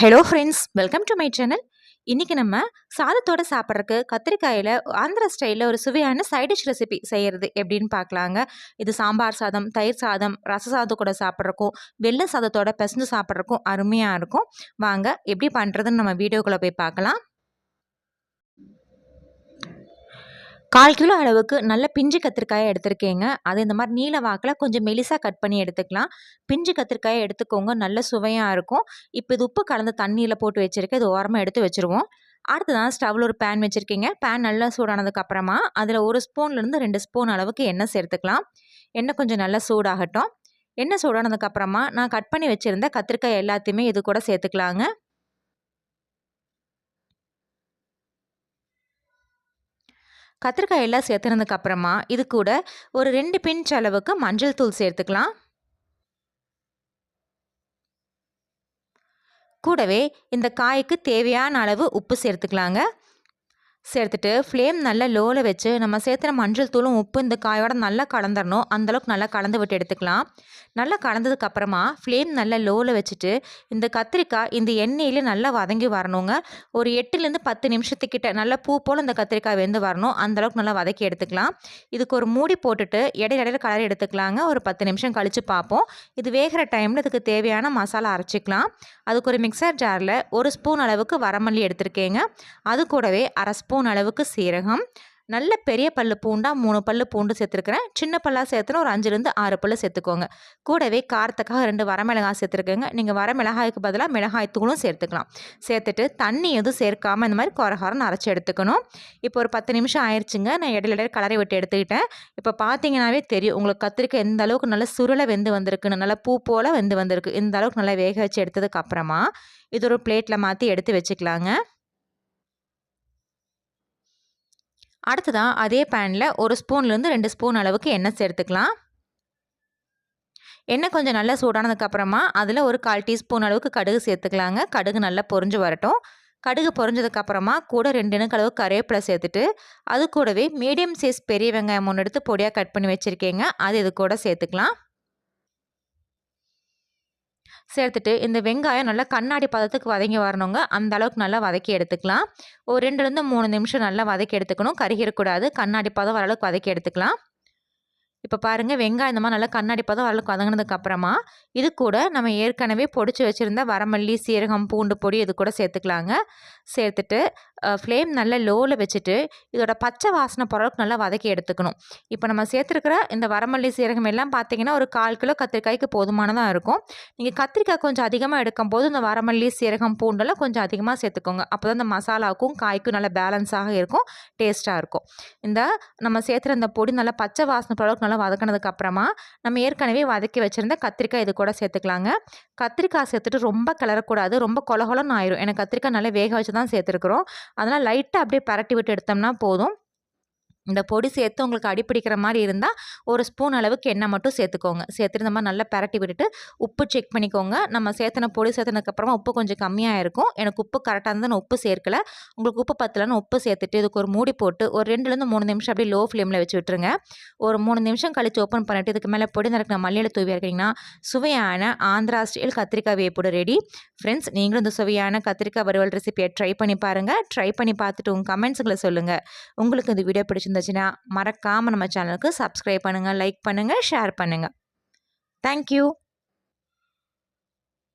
Hello friends welcome to my channel இன்றைக்கி நம்ம சாதத்தோடு சாப்பிட்றதுக்கு கத்திரிக்காயில் ஆந்திர ஸ்டைலில் ஒரு சுவையான சைடிஷ் ரெசிபி செய்கிறது எப்படின்னு பார்க்கலாங்க. இது சாம்பார் சாதம் தயிர் சாதம் ரச சாதம் கூட சாப்பிட்றக்கும் வெள்ளை சாதத்தோட பிசைஞ்சு சாப்பிட்றக்கும் அருமையாக இருக்கும். வாங்க எப்படி பண்ணுறதுன்னு நம்ம வீடியோக்குள்ளே போய் பார்க்கலாம். கால் கிலோ அளவுக்கு நல்ல பிஞ்சு கத்திரிக்காயை எடுத்திருக்கேங்க. அது இந்த மாதிரி நீல வாக்கில் கொஞ்சம் மெலிசாக கட் பண்ணி எடுத்துக்கலாம். பிஞ்சு கத்திரிக்காயை எடுத்துக்கோங்க. நல்ல சுவையாக இருக்கும். இப்போ இது உப்பு கலந்த தண்ணியில் போட்டு வச்சுருக்கேன் இது ஓரமாக எடுத்து வச்சுருவோம். அடுத்ததான் ஸ்டவ்வில் ஒரு பேன் வச்சுருக்கீங்க. பேன் நல்லா சூடானதுக்கப்புறமா அதில் ஒரு ஸ்பூன்லேருந்து ரெண்டு ஸ்பூன் அளவுக்கு எண்ணெய் சேர்த்துக்கலாம். எண்ணெய் கொஞ்சம் நல்லா சூடாகட்டும். எண்ணெய் சூடானதுக்கப்புறமா நான் கட் பண்ணி வச்சுருந்த கத்திரிக்காய் எல்லாத்தையுமே இது கூட சேர்த்துக்கலாங்க. கத்திரிக்காய் எல்லாம் சேர்த்துனதுக்கு அப்புறமா இது கூட ஒரு ரெண்டு பிஞ்ச் அளவுக்கு மஞ்சள் தூள் சேர்த்துக்கலாம். கூடவே இந்த காய்க்கு தேவையான அளவு உப்பு சேர்த்துக்கலாங்க. சேர்த்துட்டு ஃப்ளேம் நல்லா லோவில் வச்சு நம்ம சேர்த்துன மஞ்சள் தூளும் உப்பு இந்த காயோட நல்லா கலந்துடணும் அந்தளவுக்கு நல்லா கலந்து விட்டு எடுத்துக்கலாம். நல்லா கலந்ததுக்கப்புறமா ஃப்ளேம் நல்லா லோவில் வச்சுட்டு இந்த கத்திரிக்காய் இந்த எண்ணெயில் நல்லா வதங்கி வரணுங்க. ஒரு எட்டுலேருந்து பத்து நிமிஷத்துக்கிட்ட நல்லா பூ போல் இந்த கத்திரிக்காய் வெந்து வரணும். அந்தளவுக்கு நல்லா வதக்கி எடுத்துக்கலாம். இதுக்கு ஒரு மூடி போட்டுட்டு இடையில இடையில கலர் எடுத்துக்கலாங்க. ஒரு பத்து நிமிஷம் கழித்து பார்ப்போம். இது வேகிற டைமில் இதுக்கு தேவையான மசாலா அரைச்சிக்கலாம். அதுக்கு ஒரு மிக்சர் ஜாரில் ஒரு ஸ்பூன் அளவுக்கு வரமல்லி எடுத்திருக்கேங்க. அது கூடவே அரை ஸ்பூன் அளவுக்கு சீரகம். நல்ல பெரிய பல்லு பூண்டாக மூணு பல்லு பூண்டு சேர்த்துருக்குறேன். சின்ன பல்லாக சேர்த்துனா ஒரு அஞ்சுலேருந்து ஆறு பல்லு சேர்த்துக்கோங்க. கூடவே காரத்துக்காக ரெண்டு வரமிளகாய் சேர்த்துருக்கோங்க. நீங்கள் வரமிளகாய்க்கு பதிலாக மிளகாய் தூளும் சேர்த்துக்கலாம். சேர்த்துட்டு தண்ணி எதுவும் சேர்க்காமல் இந்த மாதிரி குரகாரம் அரைச்சி எடுத்துக்கணும். இப்போ ஒரு பத்து நிமிஷம் ஆயிடுச்சுங்க நான் இடையில இடையில கலரை விட்டு எடுத்துக்கிட்டேன். இப்போ பார்த்தீங்கன்னாவே தெரியும். உங்களுக்கு கத்திரிக்காய் எந்த அளவுக்கு நல்லா சுருளை வெந்து வந்திருக்குன்னு நல்லா பூ போல் வெந்து வந்திருக்கு. இந்த அளவுக்கு நல்லா வேக வச்சு எடுத்ததுக்கு அப்புறமா இது ஒரு பிளேட்டில் மாற்றி எடுத்து வச்சுக்கலாங்க. அடுத்ததான் அதே பேனில் ஒரு ஸ்பூன்லேருந்து ரெண்டு ஸ்பூன் அளவுக்கு எண்ணெய் சேர்த்துக்கலாம். எண்ணெய் கொஞ்சம் நல்லா சூடானதுக்கப்புறமா அதில் ஒரு கால் டீஸ்பூன் அளவுக்கு கடுகு சேர்த்துக்கலாங்க. கடுகு நல்லா பொறிஞ்சு வரட்டும். கடுகு பொறிஞ்சதுக்கப்புறமா கூட ரெண்டு இனக்கு அளவு கருவேப்பிலை சேர்த்துட்டு அது கூடவே மீடியம் சைஸ் பெரிய வெங்காயம் ஒன்று எடுத்து பொடியாக கட் பண்ணி வச்சுருக்கேங்க. அது இது கூட சேர்த்துக்கலாம். சேர்த்துட்டு இந்த வெங்காயம் நல்லா கண்ணாடி பதத்துக்கு வதங்கி வரணுங்க. அந்த அளவுக்கு நல்லா வதக்கி எடுத்துக்கலாம். ஒரு ரெண்டுலேருந்து மூணு நிமிஷம் நல்லா வதக்கி எடுத்துக்கணும். கருகிடக்கூடாது கண்ணாடி பதம் வரளவுக்கு வதக்கி எடுத்துக்கலாம். இப்போ பாருங்கள் வெங்காயம் இந்த மாதிரி நல்லா கண்ணாடி பதம் வரலுக்கு வதங்கினதுக்கப்புறமா இது கூட நம்ம ஏற்கனவே பொடிச்சு வச்சுருந்த வரமல்லி சீரகம் பூண்டு பொடி இது கூட சேர்த்துக்கலாங்க. சேர்த்துட்டு ஃப்ளேம் நல்லா லோவில் வச்சுட்டு இதோட பச்சை வாசனை பொருளுக்கு நல்லா வதக்கி எடுத்துக்கணும். இப்போ நம்ம சேர்த்துருக்கிற இந்த வரமல்லி சீரகம் எல்லாம் பார்த்தீங்கன்னா ஒரு கால் கிலோ கத்திரிக்காய்க்கு போதுமானதாக இருக்கும். நீங்கள் கத்திரிக்காய் கொஞ்சம் அதிகமாக எடுக்கும் போது இந்த வரமல்லி சீரகம் பூண்டெல்லாம் கொஞ்சம் அதிகமாக சேர்த்துக்கோங்க. அப்போ தான் இந்த மசாலாவுக்கும் காய்க்கும் நல்லா பேலன்ஸாக இருக்கும் டேஸ்ட்டாக இருக்கும். இந்த நம்ம சேர்த்துற இந்த பொடி நல்லா பச்சை வாசனை பொருளுக்கு நல்லா வதக்கினதுக்கப்புறமா நம்ம ஏற்கனவே வதக்கி வச்சுருந்த கத்திரிக்காய் இது கூட சேர்த்துக்கலாங்க. கத்திரிக்காய் சேர்த்துட்டு ரொம்ப கிளறக்கூடாது ரொம்ப கொலகொலன்னு ஆயிரும். எனக்கு கத்திரிக்காய் நல்லா வேக வச்சு தான் சேர்த்துருக்குறோம். அதனால் லைட்டாக அப்படியே பரட்டி விட்டு எடுத்தோம்னா போதும். இந்த பொடி சேர்த்து உங்களுக்கு அடிப்பிடிக்கிற மாதிரி இருந்தால் ஒரு ஸ்பூன் அளவுக்கு எண்ணெய் மட்டும் சேர்த்துக்கோங்க. சேர்த்துட்டு இந்த மாதிரி நல்லா பரட்டி விட்டுட்டு உப்பு செக் பண்ணிக்கோங்க. நம்ம சேர்த்தன பொடி சேர்த்துனதுக்கப்புறமா உப்பு கொஞ்சம் கம்மியாக இருக்கும் எனக்கு உப்பு கரெக்டாக இருந்தால் நான் உப்பு சேர்க்கல. உங்களுக்கு உப்பு பத்தலன்னு உப்பு சேர்த்துட்டு இதுக்கு ஒரு மூடி போட்டு ஒரு ரெண்டுலேருந்து மூணு நிமிஷம் அப்படியே லோ ஃப்ளேமில் வச்சு விட்டுருங்க. ஒரு மூணு நிமிஷம் கழித்து ஓப்பன் பண்ணிட்டு இதுக்கு மேலே பொடி நிறக்கிற மல்லியில் தூவி இருக்கீங்கன்னா சுவையான ஆந்திரா ஸ்டைல் கத்திரிக்காய் வேப்போட ரெடி ஃப்ரெண்ட்ஸ் நீங்களும் இந்த சுவையான கத்திரிக்காய் வறுவல் ரெசிபியை ட்ரை பண்ணி பாருங்கள் ட்ரை பண்ணி பார்த்துட்டு உங்கள் கமெண்ட்ஸுங்களை சொல்லுங்கள் உங்களுக்கு இந்த வீடியோ பிடிச்சிருந்து இருந்துச்சுன்னா மறக்காமல் நம்ம சேனலுக்கு சப்ஸ்கிரைப் பண்ணுங்கள் லைக் பண்ணுங்கள் ஷேர் பண்ணுங்கள் தேங்க்யூ